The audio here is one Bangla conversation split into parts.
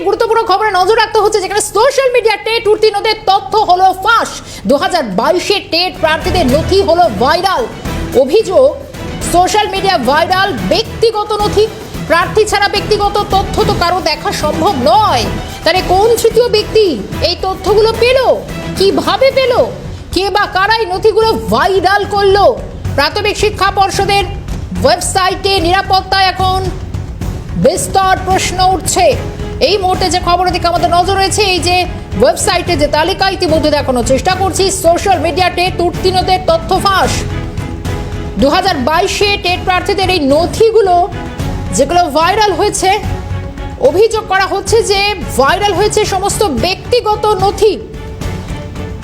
একটি গুরুত্বপূর্ণ খবরে নজর রাখতে হচ্ছে, যেখানে সোশ্যাল মিডিয়া টেট উত্তীর্ণদের তথ্য হলো ফাঁস। দু হাজার বাইশে টেট প্রার্থীদের নথি হলো ভাইরাল। অভিযোগ, সোশ্যাল মিডিয়া ভাইরাল ব্যক্তিগত নথি। প্রার্থী ছাড়া ব্যক্তিগত তথ্য তো কারও দেখা সম্ভব নয়। তাহলে কোন তৃতীয় ব্যক্তি এই তথ্যগুলো পেল? কীভাবে পেল? কে বা কারাই নথিগুলো ভাইরাল করল? প্রাথমিক শিক্ষা পর্ষদের ওয়েবসাইটে নিরাপত্তা এখন বিস্তর প্রশ্ন উঠছে। এই মুহূর্তে যে খবরের দিকে আমাদের নজর রয়েছে, এই যে ওয়েবসাইটে যে তালিকা ইতিমধ্যে দেখানোর চেষ্টা করছি সোশ্যাল মিডিয়াতে তুর্তিনদের তথ্য ফাঁস। দু হাজার বাইশে টেট প্রার্থীদের এই নথিগুলো যেগুলো ভাইরাল হয়েছে, অভিযোগ করা হচ্ছে যে ভাইরাল হয়েছে সমস্ত ব্যক্তিগত নথি।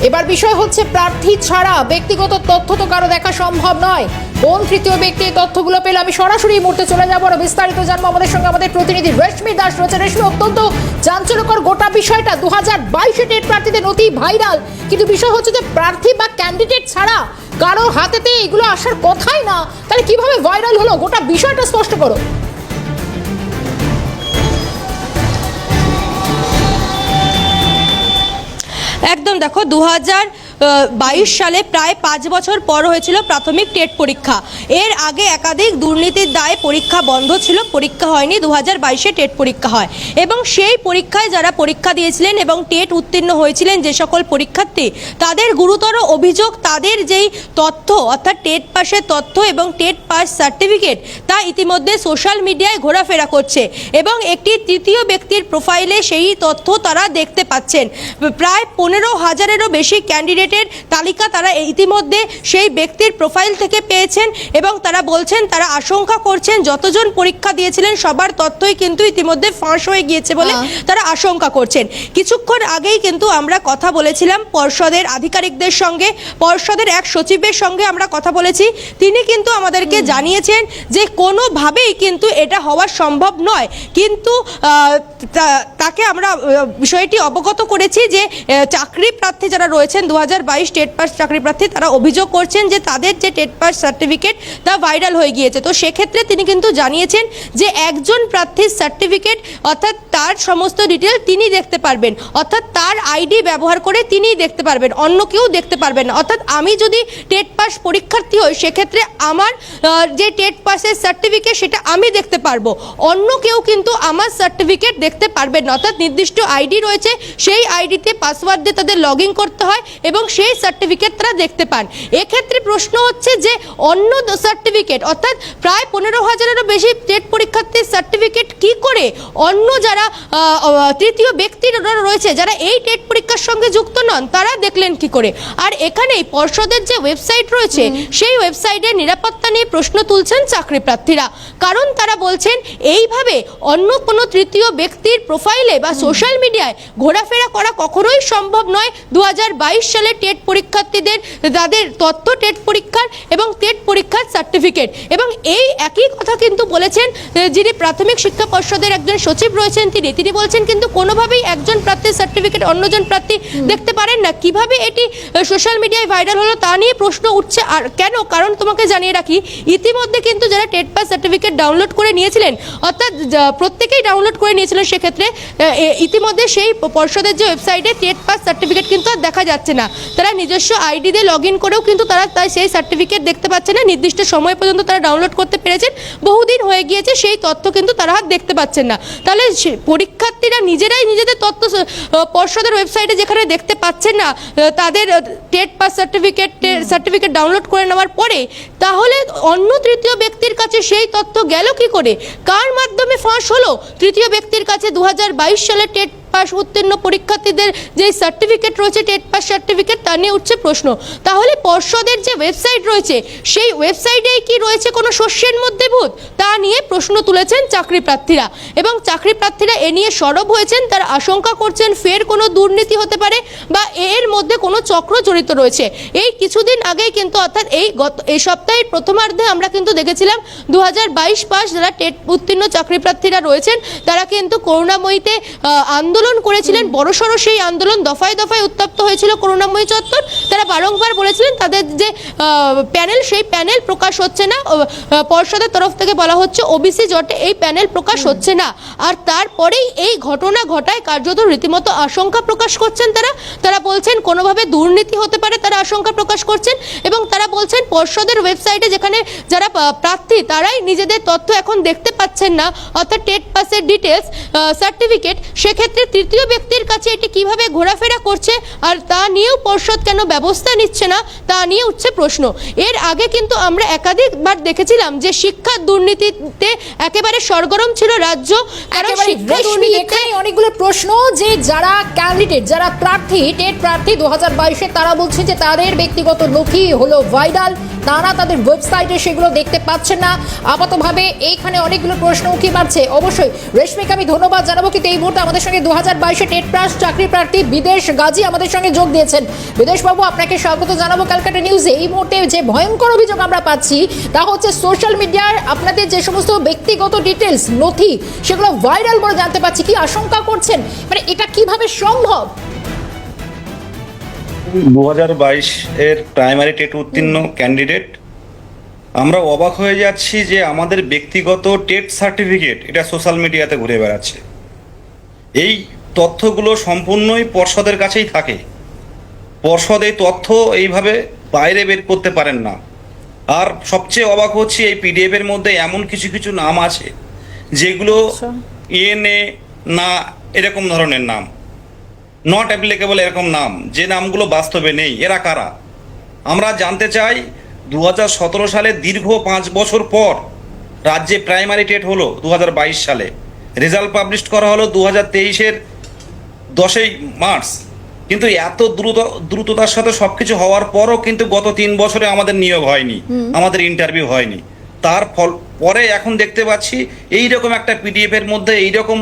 এবার বিষয় হচ্ছে প্রার্থী ছাড়া ব্যক্তিগত তথ্য তো কারও দেখা সম্ভব নয়। কোন তৃতীয় ব্যক্তি এই তথ্যগুলো পেলে আমি সরাসরি মুহূর্তে চলে যাব আর বিস্তারিত জানব। আমাদের সঙ্গে আমাদের প্রতিনিধি রেশমি দাস রয়েছে রেশমি, অত্যন্ত চাঞ্চল্যকর গোটা বিষয়টা। দু হাজার বাইশে টেট প্রার্থীদের নথি ভাইরাল। কিন্তু বিষয় হচ্ছে যে প্রার্থী বা ক্যান্ডিডেট ছাড়া কারও হাতেতে এগুলো আসার কথাই না। তাহলে কীভাবে ভাইরাল হলো? গোটা বিষয়টা স্পষ্ট করো। দেখো দু হাজার বাইশ সালে প্রায় পাঁচ বছর পর হয়েছিল প্রাথমিক টেট পরীক্ষা। এর আগে একাধিক দুর্নীতির দায়ে পরীক্ষা বন্ধ ছিল, পরীক্ষা হয়নি দু হাজার বাইশে টেট পরীক্ষা হয়। এবং সেই পরীক্ষায় যারা পরীক্ষা দিয়েছিলেন এবং টেট উত্তীর্ণ হয়েছিলেন যে সকল পরীক্ষার্থী, তাদের গুরুতর অভিযোগ, তাদের যেই তথ্য, অর্থাৎ টেট পাসের তথ্য এবং টেট পাস সার্টিফিকেট, তা ইতিমধ্যে সোশ্যাল মিডিয়ায় ঘোরাফেরা করছে। এবং একটি তৃতীয় ব্যক্তির প্রোফাইলে সেই তথ্য তারা দেখতে পাচ্ছেন। প্রায় পনেরো হাজারেরও বেশি ক্যান্ডিডেটের তালিকা তারা ইতিমধ্যে সেই ব্যক্তির প্রোফাইল থেকে পেয়েছেন এবং তারা বলছেন তারা আশঙ্কা করছেন যতজন পরীক্ষা দিয়েছিলেন সবার তথ্যই কিন্তু ইতিমধ্যে ফাঁস হয়ে গিয়েছে বলে তারা আশঙ্কা করছেন। কিছুক্ষণ আগেই কিন্তু আমরা কথা বলেছিলাম পর্ষদের আধিকারিকদের সঙ্গে পর্ষদের এক সচিবের সঙ্গে আমরা কথা বলেছি। তিনি কিন্তু আমাদেরকে জানিয়েছেন যে কোনোভাবেই কিন্তু এটা হওয়া সম্ভব নয়। কিন্তু তাকে আমরা বিষয়টি অবগত করেছি যে চাকরি প্রার্থী যারা রয়েছেন দু হাজার বাইশ টেট পাস চাকরি প্রার্থী, তারা অভিযোগ করছেন যে তাদের যে টেট পাস সার্টিফিকেট, তা ভাইরাল হয়ে গিয়েছে। তো সেক্ষেত্রে তিনি কিন্তু জানিয়েছেন যে, একজন প্রার্থীর সার্টিফিকেট, অর্থাৎ তার সমস্ত ডিটেল তিনি দেখতে পারবেন। অর্থাৎ তার আইডি ব্যবহার করে তিনিই দেখতে পারবেন, অন্য কেউ দেখতে পারবেন না। অর্থাৎ আমি যদি টেট পাস পরীক্ষার্থী হই, সেক্ষেত্রে আমার যে টেট পাসের সার্টিফিকেট, সেটা আমি দেখতে পারব। অন্য কেউ কিন্তু আমার সার্টিফিকেট দেখতে পারবেন না। অর্থাৎ নির্দিষ্ট আইডি রয়েছে সেই আইডিতে পাসওয়ার্ড দিয়ে তাদের লগ ইন করতে হয় এবং সেই সার্টিফিকেট তারা দেখতে পান। এক্ষেত্রে প্রশ্ন হচ্ছে যে অন্য সার্টিফিকেট অর্থাৎ প্রায় পনেরো হাজারেরও বেশি টেট পরীক্ষার্থীর সার্টিফিকেট কি করে অন্য যারা তৃতীয় ব্যক্তিরা রয়েছে যারা এই টেট পরীক্ষার সঙ্গে যুক্ত নন তারা দেখলেন কি করে? আর এখানেই পর্ষদের যে ওয়েবসাইট রয়েছে সেই ওয়েবসাইটের নিরাপত্তা নিয়ে প্রশ্ন তুলছেন চাকরি প্রার্থীরা। কারণ তারা বলছেন এইভাবে অন্য কোনো তৃতীয় ব্যক্তির প্রোফাইলে বা সোশ্যাল মিডিয়ায় ঘোরাফেরা করা কখনোই সম্ভব নয়। দু সালে টেট পরীক্ষার্থীদের তাদের তথ্য টেট পরীক্ষার এবং টেট পরীক্ষার সার্টিফিকেট এবং এই একই কথা কিন্তু বলেছেন যিনি প্রাথমিক শিক্ষা পর্ষদের একজন সচিব রয়েছেন তিনি। তিনি বলছেন কিন্তু কোনোভাবেই একজন প্রার্থীর সার্টিফিকেট অন্যজন প্রার্থী দেখতে পারেন না। কীভাবে এটি সোশ্যাল মিডিয়ায় ভাইরাল হলো তা নিয়ে প্রশ্ন উঠছে। আর কেন? কারণ তোমাকে জানিয়ে রাখি ইতিমধ্যে কিন্তু যারা টেট পাস সার্টিফিকেট ডাউনলোড করে নিয়েছিলেন অর্থাৎ প্রত্যেকেই ডাউনলোড করে নিয়েছিলেন সেক্ষেত্রে ইতিমধ্যে সেই পর্ষদের যে ওয়েবসাইটে টেট পাস সার্টিফিকেট কিন্তু আর দেখা যাচ্ছে না। তারা নিজস্ব আইডি দিয়ে লগ ইন করেও কিন্তু তারা তাই সেই সার্টিফিকেট দেখতে পাচ্ছে না। নির্দিষ্ট সময় পর্যন্ত তারা ডাউনলোড করতে পেরেছেন। বহুদিন হয়ে গিয়েছে সেই তথ্য কিন্তু তারা আর দেখতে পাচ্ছেন না। তাহলে সে- পরীক্ষার্থীরা নিজেরাই নিজেদের তথ্য পর্ষদের ওয়েবসাইটে যেখানে দেখতে পাচ্ছেন না তাদের TET pass certificate certificate download করে নেওয়ার পরে তাহলে অন্য তৃতীয় ব্যক্তির কাছে সেই তথ্য গেল কি করে? কার মাধ্যমে ফাঁস হলো? তৃতীয় ব্যক্তির কাছে দু হাজার সালে টেট পাস উত্তীর্ণ পরীক্ষার্থীদের যে সার্টিফিকেট রয়েছে টেট পাস সার্টিফিকেট তা নিয়ে উঠছে প্রশ্ন। তাহলে পর্ষদের যে ওয়েবসাইট রয়েছে, সেই ওয়েবসাইটে কি রয়েছে? কোনো শস্যের মধ্যে ভূত? তা নিয়ে প্রশ্ন তুলেছেন চাকরি প্রার্থীরা। এবং চাকরি প্রার্থীরা এ নিয়ে সরব হয়েছেন, তার আশঙ্কা করছেন ফের কোনো দুর্নীতি হতে পারে বা এর মধ্যে কোনো চক্র জড়িত রয়েছে। এই কিছুদিন আগেই কিন্তু, অর্থাৎ এই গত, এই সপ্তাহের প্রথমার্ধে আমরা কিন্তু দেখেছিলাম দু হাজার বাইশ পাস যারা টেট, উত্তীর্ণ চাকরি প্রার্থীরা রয়েছেন, তারা কিন্তু করুণাময়ীতে আন্দোলন আন্দোলন করেছিলেন। বড়সড় সেই আন্দোলন দফায় দফায় উত্তপ্ত হয়েছিল করুণাময়ী চত্বর। তারা বারংবার বলেছিলেন তাদের যে প্যানেল, সেই প্যানেল প্রকাশ হচ্ছে না। পর্ষদের তরফ থেকে বলা হচ্ছে ওবিসি জটে এই প্যানেল প্রকাশ হচ্ছে না। আর তারপরেই এই ঘটনা ঘটায় কার্যত রীতিমতো আশঙ্কা প্রকাশ করছেন তারা। তারা বলছেন কোনোভাবে দুর্নীতি হতে পারে তারা আশঙ্কা প্রকাশ করছেন এবং তারা বলছেন পর্ষদের ওয়েবসাইটে যেখানে যারা প্রার্থী তারাই নিজেদের তথ্য এখন দেখতে পাচ্ছেন না। অর্থাৎ টেট পাসের ডিটেলস সার্টিফিকেট, সেক্ষেত্রে তৃতীয় ব্যক্তির কাছে এটি কীভাবে ঘোরাফেরা করছে আর তা নিয়েও পর্ষদ কেন ব্যবস্থা নিচ্ছে না তা নিয়ে উঠছে প্রশ্ন। এর আগে কিন্তু আমরা একাধিকবার দেখেছিলাম যে শিক্ষা দুর্নীতিতে একেবারে সরগরম ছিল রাজ্য অনেকগুলো প্রশ্ন যে যারা ক্যান্ডিডেট যারা প্রার্থী টেট প্রার্থী দু হাজার বাইশে তারা বলছে যে তাদের ব্যক্তিগত নথি হলো ভাইরাল। তারা তাদের ওয়েবসাইটে সেগুলো দেখতে পাচ্ছেন না। আপাতভাবে এইখানে অনেকগুলো প্রশ্ন উঠে পাচ্ছে অবশ্যই রেশমিকে, আমি ধন্যবাদ জানাব কিন্তু এই মুহূর্তে আমাদের সঙ্গে দু হাজার বাইশে টেট পাস চাকরি প্রার্থী বিদেশ গাজী আমাদের সঙ্গে যোগ দিয়েছেন। বিদেশবাবু আপনাকে স্বাগত জানাব ক্যালকাটা নিউজে। এই মুহূর্তে যে ভয়ঙ্কর অভিযোগ আমরা পাচ্ছি, তা হচ্ছে সোশ্যাল মিডিয়ার আপনাদের যে সমস্ত ব্যক্তিগত ডিটেলস নথি, সেগুলো ভাইরাল বলে জানতে পাচ্ছি কি আশঙ্কা করছেন? মানে এটা কীভাবে সম্ভব? দু হাজার বাইশ এর প্রাইমারি টেট উত্তীর্ণ ক্যান্ডিডেট আমরা অবাক হয়ে যাচ্ছি যে আমাদের ব্যক্তিগত টেট সার্টিফিকেট এটা সোশ্যাল মিডিয়াতে ঘুরে বেড়াচ্ছে। এই তথ্যগুলো সম্পূর্ণই পর্ষদের কাছেই থাকে। পর্ষদ এই তথ্য এইভাবে বাইরে বের করতে পারেন না। আর সবচেয়ে অবাক হচ্ছি এই পিডিএফ এর মধ্যে এমন কিছু কিছু নাম আছে যেগুলো আচ্ছা। ইএনএ না এরকম ধরনের নাম। নট অ্যাপ্লিকেবল এরকম নাম। যে নামগুলো বাস্তবে নেই এরা কারা? আমরা জানতে চাই দু হাজার সতেরো সালে দীর্ঘ পাঁচ বছর পর রাজ্যে প্রাইমারি টেট হলো দু হাজার বাইশ সালে। রেজাল্ট পাবলিশ করা হলো দু হাজার তেইশের দশই মার্চ। কিন্তু এত দ্রুত দ্রুততার সাথে সবকিছু হওয়ার পরও কিন্তু গত তিন বছরে আমাদের নিয়োগ হয়নি আমাদের ইন্টারভিউ হয়নি। তার ফল পরে এখন দেখতে পাচ্ছি এই রকম একটা পিডিএফ এর মধ্যে এই রকম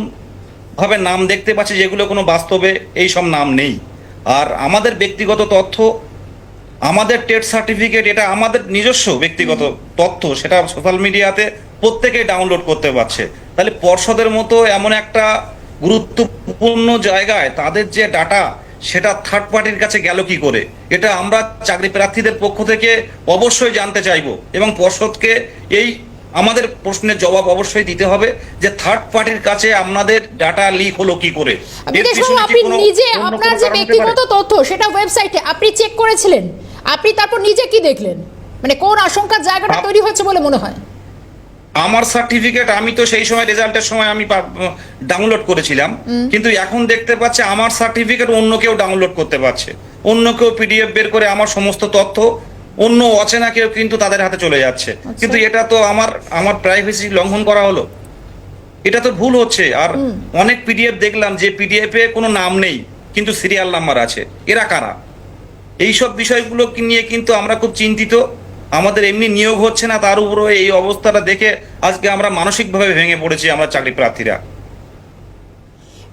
ভাবে নাম দেখতে পাচ্ছি যেগুলো কোনো বাস্তবে এই সব নাম নেই। আর আমাদের ব্যক্তিগত তথ্য আমাদের টেট সার্টিফিকেট এটা আমাদের নিজস্ব ব্যক্তিগত তথ্য সেটা সোশ্যাল মিডিয়াতে প্রত্যেকেই ডাউনলোড করতে পারছে। তাহলে পর্ষদের মতো এমন একটা গুরুত্বপূর্ণ জায়গায় তাদের যে ডাটা সেটা থার্ড পার্টির কাছে গেল কি করে? এটা আমরা চাকরি প্রার্থীদের পক্ষ থেকে অবশ্যই জানতে চাইব এবং পর্ষদকে এই আমাদের প্রশ্নের জবাব অবশ্যই দিতে হবে যে থার্ড পার্টির কাছে আপনাদের ডাটা লিক হলো কি করে? আপনি নিজে আপনার যে ব্যক্তিগত তথ্য সেটা ওয়েবসাইটে আপনি চেক করেছিলেন? আপনি তারপর নিজে কি দেখলেন? মানে কোন আশঙ্কার জায়গাটা তৈরি হচ্ছে বলে মনে হয়? আমার সার্টিফিকেট আমি তো সেই সময় রেজাল্টের সময় আমি ডাউনলোড করেছিলাম। কিন্তু এখন দেখতে পাচ্ছি আমার সার্টিফিকেট অন্য কেউ ডাউনলোড করতে পারছে। অন্য কেউ পিডিএফ বের করে আমার সমস্ত তথ্য অন্য অচেনা কেউ কিন্তু তাদের হাতে চলে যাচ্ছে। কিন্তু এটা তো আমার আমার প্রাইভেসি লঙ্ঘন করা হলো। এটা তো ভুল হচ্ছে। আর অনেক পিডিএফ দেখলাম যে পিডিএফ এ কোনো নাম নেই কিন্তু সিরিয়াল নাম্বার আছে। এরা কারা? এইসব বিষয়গুলো নিয়ে কিন্তু আমরা খুব চিন্তিত। আমাদের এমনি নিয়োগ হচ্ছে না তার উপরে এই অবস্থাটা দেখে আজকে আমরা মানসিকভাবে ভেঙে পড়েছি আমরা চাকরি প্রার্থীরা।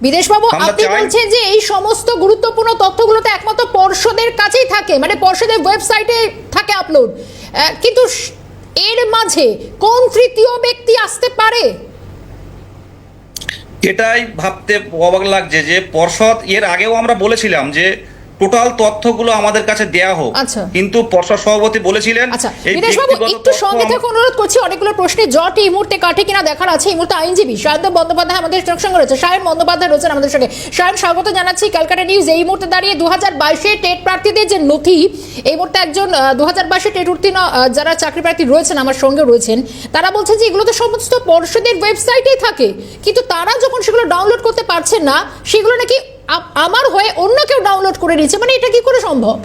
বিদেশবাবু আপনি বলছেন যে এই সমস্ত গুরুত্বপূর্ণ তথ্যগুলো তো একমাত্র পর্ষদের কাছেই থাকে মানে পর্ষদের ওয়েবসাইটে থাকে আপলোড। কিন্তু এর মাঝে কোন তৃতীয় ব্যক্তি আসতে পারে? এটাই ভাবতে অবাক লাগছে যে পর্ষদ এর আগেও আমরা বলেছিলাম যে টোটাল তথ্যগুলো আমাদের কাছে দেয়া হোক। আচ্ছা। কিন্তু পর্ষদ সভাপতি বলেছিলেন আচ্ছা একটু সঙ্গে থেকে অনুরোধ করছি অনেকগুলো প্রশ্নের জট এই মুহূর্তে কাটে কিনা দেখার আছে এই মুহূর্তে আইনজীবী সায়ন বন্দ্যোপাধ্যায় আমাদের সঙ্গে রয়েছে। সায়ন বন্দ্যোপাধ্যায় রয়েছেন আমাদের সঙ্গে। সায়ন স্বাগত জানাচ্ছি। ক্যালকাটা নিউজ এই মুহূর্তে দাঁড়িয়ে দু হাজার বাইশে টেট প্রার্থীদের যে নথি এই মুহূর্তে একজন দু হাজার বাইশে টেট উত্তীর্ণ যারা চাকরি প্রার্থী রয়েছেন আমার সঙ্গে রয়েছেন তারা বলছেন যে এগুলো তো সমস্ত পর্ষদের ওয়েবসাইটেই থাকে কিন্তু তারা যখন সেগুলো ডাউনলোড করতে পারছেন না সেগুলো নাকি আমার হয়ে অন্য কেউ ডাউনলোড করে নিচ্ছে মানে এটা কি করে সম্ভব?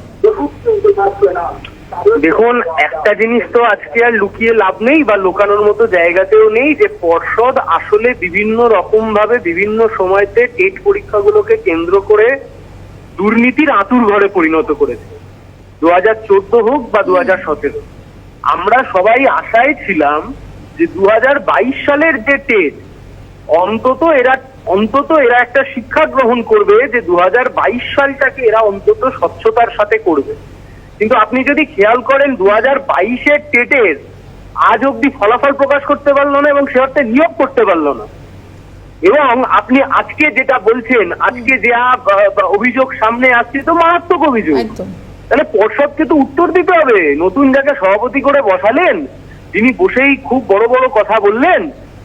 দেখুন, একটা জিনিস তো আজকে আর লুকিয়ে লাভ নেই বা লুকানোর মতো জায়গাতেও নেই যে পর্ষদ আসলে বিভিন্ন রকম ভাবে বিভিন্ন সময়তে টেট পরীক্ষাগুলোকে কেন্দ্র করে দুর্নীতির আতুর ঘরে পরিণত করেছে। দু হাজার চোদ্দ হোক বা দু হাজার সতেরো আমরা সবাই আশায় ছিলাম যে দু হাজার বাইশ সালের যে টেট, অন্তত এরা অন্তত এরা একটা শিক্ষা গ্রহণ করবে যে দু সালটাকে এরা অন্তত স্বচ্ছতার সাথে করবে। কিন্তু আপনি যদি খেয়াল করেন দু হাজার বাইশের টেটের আজ অব্দি ফলাফল প্রকাশ করতে পারল না এবং সে অর্থে নিয়োগ করতে পারল না। এবং আপনি আজকে যেটা বলছেন আজকে যা অভিযোগ সামনে আসছে তো মারাত্মক অভিযোগ। তাহলে পর্ষদকে তো উত্তর দিতে হবে। নতুন যাকে সভাপতি করে বসালেন তিনি বসেই খুব বড় বড় কথা বললেন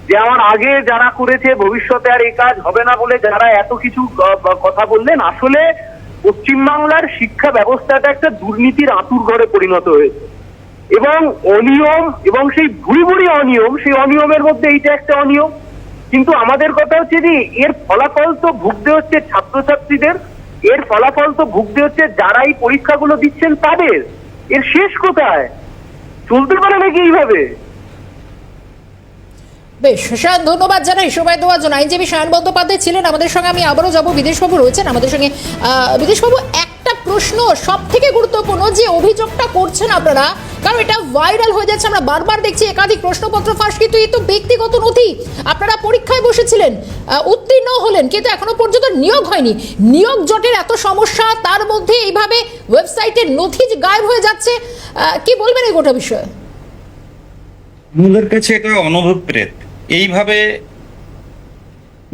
যে আমার আগে যারা করেছে, ভবিষ্যতে আর এই কাজ হবে না বলে যারা এত কিছু কথা বললেন, আসলে পশ্চিমবাংলার শিক্ষা ব্যবস্থাটা একটা দুর্নীতির আঁতুর ঘরে পরিণত হয়েছে। এবং অনিয়ম, এবং সেই ভুড়ি ভুড়ি অনিয়ম, সেই অনিয়মের মধ্যে এইটা একটা অনিয়ম। কিন্তু আমাদের কথা হচ্ছে যে, এর ফলাফল তো ভুগতে হচ্ছে ছাত্রছাত্রীদের, এর ফলাফল তো ভুগতে হচ্ছে যারা এই পরীক্ষাগুলো দিচ্ছেন তাদের। এর শেষ কোথায়? চলতে পারে নাকি এইভাবে? বেশ সায়ন ধন্যবাদ জানাই সময় দেওয়ার জন্য। আইনজীবী সায়ন বন্দ্যোপাধ্যায় ছিলেন আমাদের সঙ্গে, আমি আবারও যাব, বিদেশবাবু রয়েছেন আমাদের সঙ্গে। বিদেশবাবু, একটা প্রশ্ন সব থেকে গুরুত্বপূর্ণ, যে অভিযোগটা করছেন আপনারা, কারণ এটা ভাইরাল হয়ে যাচ্ছে, আমরা বারবার দেখছি একাধিক প্রশ্নপত্র ফাঁস, কিন্তু এই তো ব্যক্তিগত নথি, আপনারা পরীক্ষায় বসেছিলেন উত্তীর্ণ হলেন, কিন্তু এখনও পর্যন্ত নিয়োগ হয়নি। নিয়োগ জটের এত সমস্যা, তার মধ্যে এইভাবে ওয়েবসাইটের নথি গায়েব হয়ে যাচ্ছে কি বলবেন এই গোটা বিষয়ে? আমাদের কাছে এটা অনভিপ্রেত। এইভাবে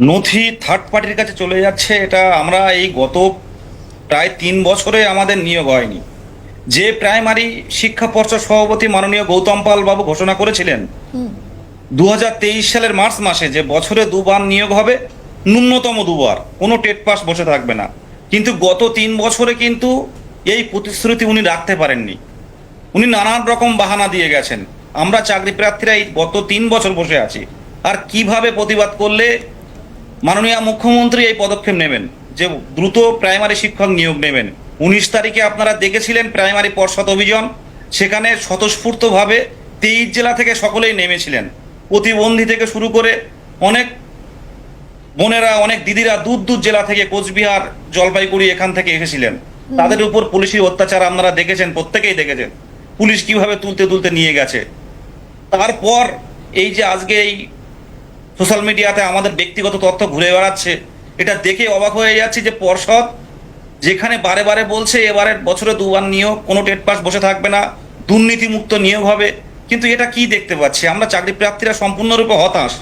নথি থার্ড পার্টির কাছে চলে যাচ্ছে এটা আমরা এই গত প্রায় তিন বছরে আমাদের নিয়োগ হয়নি। যে প্রাইমারি শিক্ষা পর্ষদ সভাপতি মাননীয় গৌতম পাল বাবু ঘোষণা করেছিলেন দু হাজার তেইশ সালের মার্চ মাসে যে বছরে দুবার নিয়োগ হবে ন্যূনতম দুবার কোনো টেট পাস বসে থাকবে না। কিন্তু গত তিন বছরে কিন্তু এই প্রতিশ্রুতি উনি রাখতে পারেননি। উনি নানান রকম বাহানা দিয়ে গেছেন। আমরা চাকরি প্রার্থীরা এই গত তিন বছর বসে আছি। আর কীভাবে প্রতিবাদ করলে মাননীয় মুখ্যমন্ত্রী এই পদক্ষেপ নেবেন? যে দ্রুত প্রাইমারি শিক্ষক নিয়োগ নেবেন। উনিশ তারিখে আপনারা দেখেছিলেন প্রাইমারি পর্ষদ অভিযান সেখানে স্বতঃস্ফূর্তভাবে তেইশ জেলা থেকে সকলেই নেমেছিলেন। প্রতিবন্ধী থেকে শুরু করে অনেক বোনেরা অনেক দিদিরা দূর দূর জেলা থেকে কোচবিহার জলপাইগুড়ি এখান থেকে এসেছিলেন। তাদের উপর পুলিশের অত্যাচার আপনারা দেখেছেন প্রত্যেকেই দেখেছেন। পুলিশ কীভাবে তুলতে তুলতে নিয়ে গেছে? তারপর এই যে আজকে এই সোশ্যাল মিডিয়াতে আমাদের ব্যক্তিগত তথ্য ঘুরে বেড়াচ্ছে। এটা দেখে অবাক হয়ে যাচ্ছি যে পর্ষদ যেখানে বারে বারে বলছে এবারের বছরে দুবার নিয়োগ কোনো টেট পাস বসে থাকবে না দুর্নীতিমুক্ত নিয়োগ হবে। কিন্তু এটা কি দেখতে পাচ্ছি? আমরা চাকরি প্রার্থীরা সম্পূর্ণরূপে হতাশ।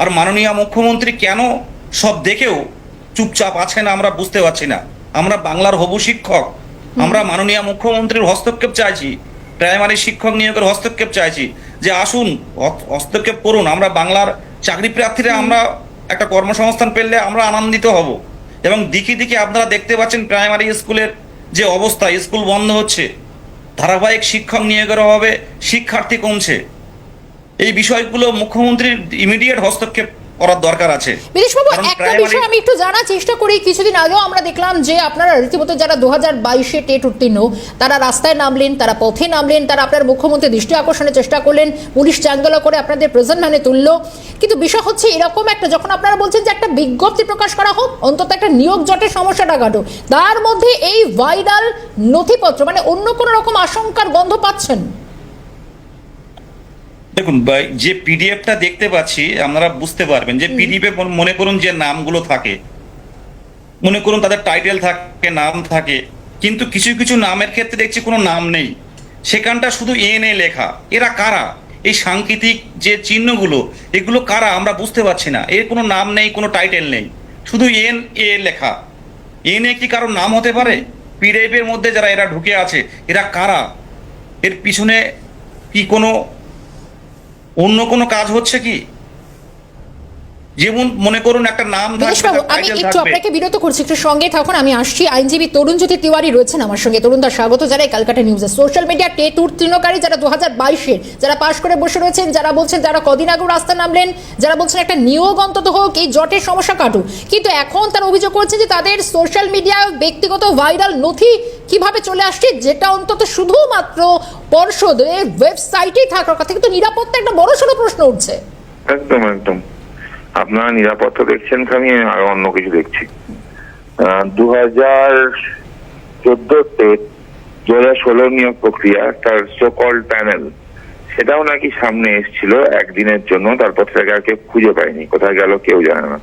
আর মাননীয় মুখ্যমন্ত্রী কেন সব দেখেও চুপচাপ আছেন আমরা বুঝতে পারছি না। আমরা বাংলার হবু শিক্ষক। আমরা মাননীয় মুখ্যমন্ত্রীর হস্তক্ষেপ চাইছি। প্রাইমারি শিক্ষক নিয়োগের হস্তক্ষেপ চাইছি। যে আসুন হস্তক্ষেপ করুন। আমরা বাংলার চাকরি প্রার্থীরা আমরা একটা কর্মসংস্থান পেলে আমরা আনন্দিত হব। এবং দিকে দিকে আপনারা দেখতে পাচ্ছেন প্রাইমারি স্কুলের যে অবস্থা, স্কুল বন্ধ হচ্ছে, ধারাবাহিক শিক্ষক নিয়োগের অভাবে শিক্ষার্থী কমছে। এই বিষয়গুলো মুখ্যমন্ত্রীর ইমিডিয়েট হস্তক্ষেপ করার দরকার আছে। বিদেশবাবু কারণ একটা বিষয় আমি একটু জানার চেষ্টা করি। কিছুদিন আগেও আমরা দেখলাম যে আপনারা রীতিমতো যারা দু হাজার বাইশে টেট উত্তীর্ণ তারা রাস্তায় নামলেন তারা পথে নামলেন তারা আপনার মুখ্যমন্ত্রী দৃষ্টি আকর্ষণের চেষ্টা করলেন পুলিশ চাঙ্গলা করে আপনাদের প্রেজেন্ট ম্যানে তুললো। কিন্তু বিষয় হচ্ছে এরকম একটা যখন আপনারা বলছেন যে একটা বিজ্ঞপ্তি প্রকাশ করা হোক অন্তত একটা নিয়োগ জটের সমস্যাটা কাটো তার মধ্যে এই ভাইরাল নথিপত্র মানে অন্য কোনো রকম আশঙ্কার গন্ধ পাচ্ছেন? দেখুন যে পিডিএফটা দেখতে পাচ্ছি আপনারা বুঝতে পারবেন যে পিডিএফে মনে করুন যে নামগুলো থাকে। মনে করুন তাদের টাইটেল থাকে নাম থাকে কিন্তু কিছু কিছু নামের ক্ষেত্রে দেখছি কোনো নাম নেই। সেখানটা শুধু এন এ লেখা। এরা কারা? এই সাংকেতিক যে চিহ্নগুলো এগুলো কারা? আমরা বুঝতে পারছি না। এর কোনো নাম নেই কোনো টাইটেল নেই। শুধু এন এ লেখা। এন এ কি কারও নাম হতে পারে? পিডিএফ এর মধ্যে যারা এরা ঢুকে আছে এরা কারা? এর পিছনে কি কোনো অন্য কোনো কাজ হচ্ছে কি? যেমন মনে করুন একটা নাম থাকবে আমি একটু আপনাকে বিরত করছি একটু সঙ্গে থাকুন আমি আসছি। আইনজীবী তরুণজ্যোতি তিওয়ারি রয়েছেন আমার সঙ্গে। তরুণ দা স্বাগত জানাই ক্যালকাটা নিউজে। সোশ্যাল মিডিয়া টেট উত্তীর্ণকারী যারা দু হাজার বাইশের যারা পাশ করে বসে রয়েছেন যারা বলছেন যারা কদিন আগেও রাস্তা নামলেন যারা বলছেন একটা নিয়োগ অন্তত হোক এই জটের সমস্যা কাটুক। কিন্তু এখন তারা অভিযোগ করছে যে তাদের সোশ্যাল মিডিয়া ব্যক্তিগত ভাইরাল নথি কীভাবে চলে আসছে যেটা অন্তত শুধুমাত্র পর্ষদের ওয়েবসাইটেই থাকার কথা। কিন্তু নিরাপত্তা একটা বড় সড়ো প্রশ্ন উঠছে। একদম একদম। আপনারা নিরাপত্তা দেখছেন আমি আরও অন্য কিছু দেখছি। দু হাজার চোদ্দতে দু হাজার ষোলো নিয়োগ প্রক্রিয়া, তার সোকল প্যানেল সেটাও নাকি সামনে এসেছিল একদিনের জন্য, তারপর থেকে আর কেউ খুঁজে পায়নি, কোথায় গেল কেউ জানে না।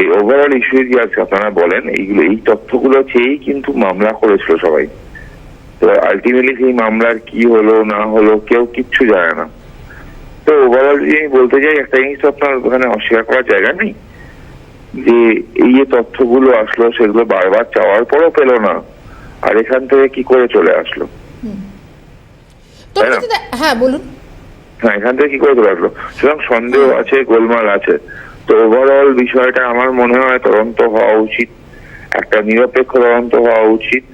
এই ওভারঅল ইস্যু যে আছে আপনারা বলেন, এইগুলো, এই তথ্যগুলো চেয়েই কিন্তু মামলা করেছিল সবাই। তো আলটিমেটলি সেই মামলার কি হলো, না হলো, কেউ কিচ্ছু জানে না। তো ওভারঅল যদি আমি বলতে চাই একটা জিনিস তো আপনার ওখানে অস্বীকার করার জায়গা নেই। যে এই যে তথ্যগুলো আসলো সেগুলো বারবার চাওয়ার পরও পেল না। আর এখান থেকে কি করে চলে আসলো? হ্যাঁ বলুন। হ্যাঁ এখান থেকে কি করে চলে আসলো? সুতরাং সন্দেহ আছে গোলমাল আছে। তো ওভারঅল বিষয়টা আমার মনে হয় তদন্ত হওয়া উচিত। একটা নিরপেক্ষ তদন্ত হওয়া উচিত।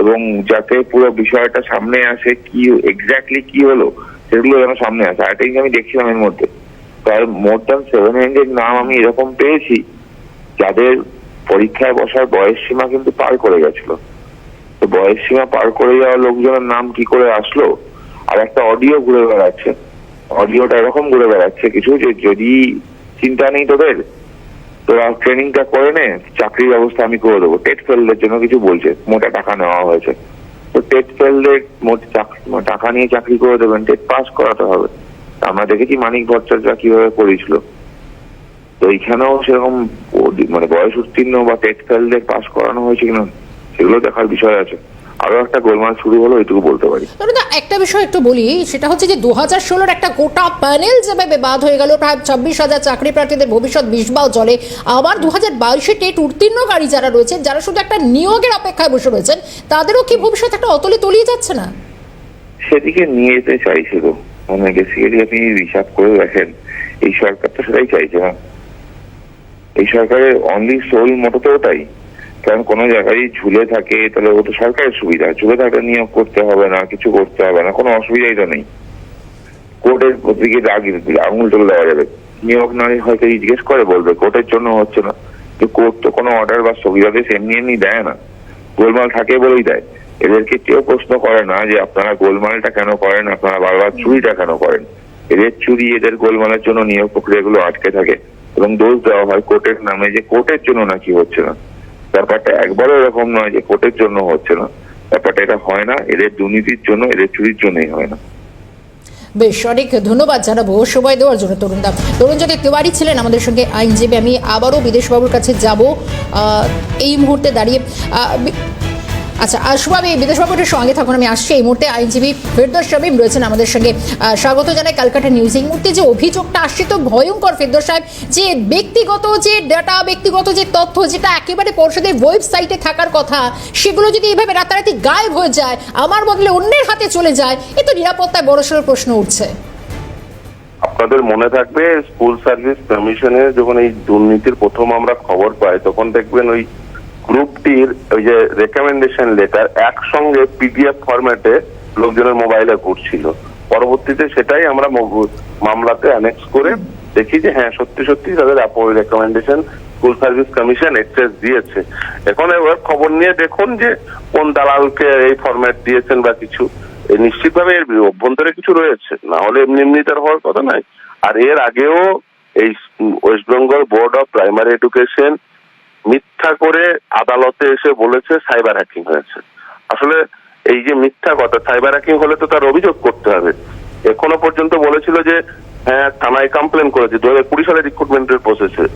এবং যাতে পুরো বিষয়টা সামনে আসে কি এক্স্যাক্টলি কি হলো সেগুলো যেন সামনে আসে। আর আমি দেখছিলাম এর মধ্যে। প্রায় মোর দ্যান সেভেন হান্ড্রেড নাম আমি এরকম পেয়েছি, যাদের পরীক্ষায় বসার বয়স সীমা কিন্তু পার করে গেছিল। তো বয়স সীমা পার করে যাওয়া লোকজনের নাম কি করে আসলো? আর একটা অডিও ঘুরে বেড়াচ্ছে। অডিওটা এরকম ঘুরে বেড়াচ্ছে কিছু যে যদি চিন্তা নেই তোদের, তোরা ট্রেনিংটা করে নে, চাকরির ব্যবস্থা আমি করে দেবো। টেট ফেলদের জন্য কিছু বলছে, মোটা টাকা নেওয়া হয়েছে। তো টেট ফেললে টাকা নিয়ে চাকরি করে দেবেন, টেট পাস করাতে হবে। আমরা দেখেছি মানিক ভট্টাচার্য কীভাবে করেছিল তো এইখানেও সেরকম মানে বয়স উত্তীর্ণ বা টেট ফেলদের পাস করানো হয়েছে কিনা, সেগুলো দেখার বিষয় আছে। আরও একটা গোলমাল শুরু হলো এটুকু বলতে পারি। একটা বিষয় একটু বলি সেটা হচ্ছে যে দু হাজার ষোলোর একটা গোটা প্যানেল যেভাবে বাদ হয়ে গেল প্রায় ছাব্বিশ হাজার চাকরি প্রার্থীদের ভবিষ্যৎ বিষবাও জলে আবার দু হাজার বাইশে টেট উত্তীর্ণকারী যারা রয়েছেন যারা শুধু একটা নিয়োগের অপেক্ষায় বসে রয়েছেন তাদেরও কি ভবিষ্যৎ একটা অতলে তলিয়ে যাচ্ছে না? সেদিকে নিয়ে যেতে চাইছিল মানে বেসিক্যালি আপনি হিসাব করে দেখেন এই সরকার তো সেটাই চাইছে না। এই সরকারের অনলি সোল মতো তো ওটাই। কারণ কোনো জায়গায় ঝুলে থাকে, তাহলে ও তো সরকারের সুবিধা। ঝুলে থাকলে নিয়োগ করতে হবে না, কিছু করতে হবে না, কোনো অসুবিধাই তো নেই। কোর্টের দিকে আঙুল তুলে দেওয়া যাবে। নিয়োগ নয় হয়তো জিজ্ঞেস করে বলবে, কোর্টের জন্য হচ্ছে না। তো কোর্ট তো কোনো অর্ডার বা সুবিধাদেশ এমনি এমনি দেয় না। গোলমাল থাকে বলেই দেয়। এদেরকে কেউ প্রশ্ন করে না যে আপনারা গোলমালটা কেন করেন, আপনারা বারবার চুরিটা কেন করেন? এদের চুরি, এদের গোলমালের জন্য নিয়োগ প্রক্রিয়াগুলো আটকে থাকে। এবং দোষ দেওয়া হয় কোর্টের নামে যে কোর্টের জন্য নাকি হচ্ছে না। ব্যাপারটা একবারও এরকম নয় যে কোর্টের জন্য হচ্ছে না। ব্যাপারটা এটা হয় না, এদের দুর্নীতির জন্য, এদের চুরির জন্যই হয় না। বেশ, অনেক ধন্যবাদ জানাব সময় দেওয়ার জন্য তরুণ দা। তরুণ তরুণজ্যোতি তিওয়ারি ছিলেন আমাদের সঙ্গে আইনজীবী। আমি আবারও বিদেশবাবুর কাছে যাব এই মুহূর্তে দাঁড়িয়ে। আচ্ছা আর আমি বিদেশবাবুর সঙ্গে থাকুন, আমি আসছি এই মুহূর্তে। আইনজীবী ফেরদোস শামীম রয়েছেন আমাদের সঙ্গে। স্বাগত জানাই ক্যালকাটা নিউজ। এই মুহূর্তে যে অভিযোগটা আসছে, তো ভয়ঙ্কর ফেরদোস সাহেব, যে ব্যক্তিগত যে ডেটা ব্যক্তিগত যে তথ্য, যেটা একেবারে পর্ষদের ওয়েবসাইটে থাকার কথা, সেগুলো যদি এইভাবে রাতারাতি গায়েব হয়ে যায়, আমার বদলে অন্যের হাতে চলে যায়, এ তো নিরাপত্তায় বড়সড় প্রশ্ন উঠছে। আপনাদের মনে থাকবে স্কুল সার্ভিস কমিশনে যখন এই দুর্নীতির প্রথম আমরা খবর পাই, তখন দেখবেন ওই গ্রুপটির ওই যে রেকমেন্ডেশন লেটার একসঙ্গে পিডিএফ ফরম্যাটে লোকজনের মোবাইলে ঘুরছিল। পরবর্তীতে সেটাই আমরা মামলাতে অ্যানেক্স করে দেখি যে হ্যাঁ সত্যি সত্যি তাদের recommendation school service commission access দিয়েছে। এখন এবার খবর নিয়ে দেখুন যে কোন দালালকে এই ফরম্যাট দিয়েছেন বা কিছু। নিশ্চিতভাবে এর অভ্যন্তরে কিছু রয়েছে। না হলে এমনি এমনি তার হওয়ার কথা নয়। আর এর আগেও এই West Bengal board of primary education মিথ্যা করে আদালতে এসে বলেছে সাইবার হ্যাকিং হয়েছে। আসলে এই যে মিথ্যা কথা সাইবার হ্যাকিং হলে তো তার অভিযোগ করতে হবে। এখনও পর্যন্ত বলেছিল যে হ্যাঁ থানায় কমপ্লেন করেছে দু হাজার কুড়ি সালে রিক্রুটমেন্টের প্রসেসে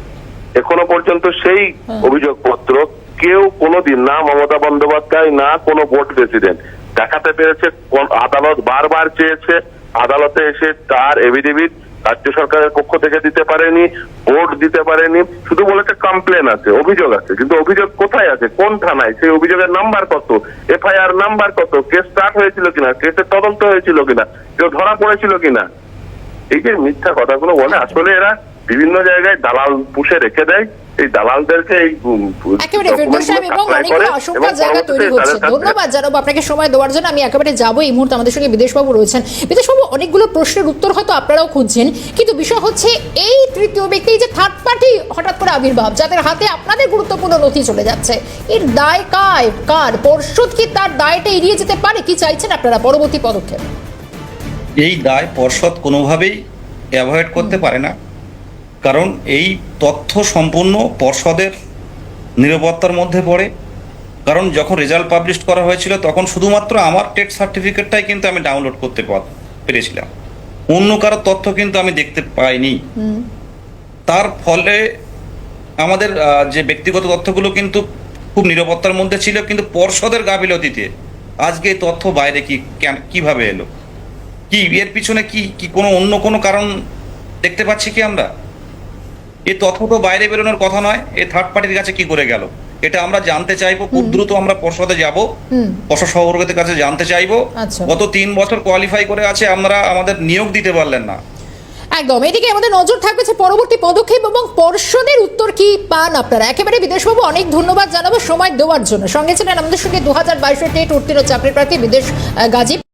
এখনও পর্যন্ত সেই অভিযোগপত্র কেউ কোনোদিন না মমতা বন্দ্যোপাধ্যায় না কোনো বোর্ড প্রেসিডেন্ট দেখাতে পেরেছে। আদালত বারবার চেয়েছে আদালতে এসে তার এভিডেভিট রাজ্য সরকারের পক্ষ থেকে দিতে পারেনি বোর্ড দিতে পারেনি, শুধু বলেছে কমপ্লেন আছে, অভিযোগ আছে। কিন্তু অভিযোগ কোথায় আছে? কোন থানায়? সেই অভিযোগের নাম্বার কত? এফআইআর নাম্বার কত? কেস স্টার্ট হয়েছিল কিনা? কেসের তদন্ত হয়েছিল কিনা? কেউ ধরা পড়েছিল কিনা? এই যে মিথ্যা কথাগুলো বলে, আসলে এরা বিভিন্ন জায়গায় দালাল পুষে রেখে দেয়। এই দালালদেরকে এই একেবারে ফেরদৌস সাহেব এবং অনেকগুলো করে আশঙ্কার জায়গা তৈরি হচ্ছে ধন্যবাদ জানাব আপনাকে সময় দেওয়ার জন্য। আমি একেবারে যাব এই মুহূর্তে আমাদের সঙ্গে বিদেশবাবু রয়েছেন। বিদেশবাবু অনেকগুলো প্রশ্নের উত্তর হয়তো আপনারাও খুঁজছেন কিন্তু বিষয় হচ্ছে এই তৃতীয় ব্যক্তি যে থার্ড পার্টি হঠাৎ করে আবির্ভাব যাদের হাতে আপনাদের গুরুত্বপূর্ণ নথি চলে যাচ্ছে এর দায় কায় কার? পর্ষদ কি তার দায়টা এড়িয়ে যেতে পারে? কি চাইছেন আপনারা? পরবর্তী পদক্ষেপ। এই দায় পর্ষদ কোনোভাবেই অ্যাভয়েড করতে পারে না। কারণ এই তথ্য সম্পূর্ণ পর্ষদের নিরাপত্তার মধ্যে পড়ে। কারণ যখন রেজাল্ট পাবলিশ করা হয়েছিল তখন শুধুমাত্র আমার টেট সার্টিফিকেটটাই কিন্তু আমি ডাউনলোড করতে পেরেছিলাম। অন্য কারও তথ্য কিন্তু আমি দেখতে পাইনি। তার ফলে আমাদের যে ব্যক্তিগত তথ্যগুলো কিন্তু খুব নিরাপত্তার মধ্যে ছিল কিন্তু পর্ষদের গাফিলতিতে আজকে এই তথ্য বাইরে কি কেন- কীভাবে এলো? কি এর পিছনে কি কি কোনো অন্য কোনো কারণ দেখতে পাচ্ছি কি আমরা? এই তথ্য তো বাইরে বেরোনোর কথা নয় এই থার্ড পার্টির কাছে কি করে গেল? এটা আমরা জানতে চাইব খুব দ্রুত আমরা পর্ষদে যাব পর্ষদ সভাপতির কাছে জানতে চাইব। আচ্ছা। গত তিন বছর কোয়ালিফাই করে আছে আমরা আমাদের নিয়োগ দিতে পারলেন না। একদম এদিকে আমাদের নজর থাকবে যে পরবর্তী পদক্ষেপ এবং পর্ষদের উত্তর কি পান আপনারা? একেবারে বিদেশবাবু অনেক ধন্যবাদ জানাব সময় দেওয়ার জন্য। সঙ্গে ছিলেন আমাদের সঙ্গে দু হাজার বাইশের টেট উত্তীর্ণ চাকরি প্রার্থী বিদেশ গাজী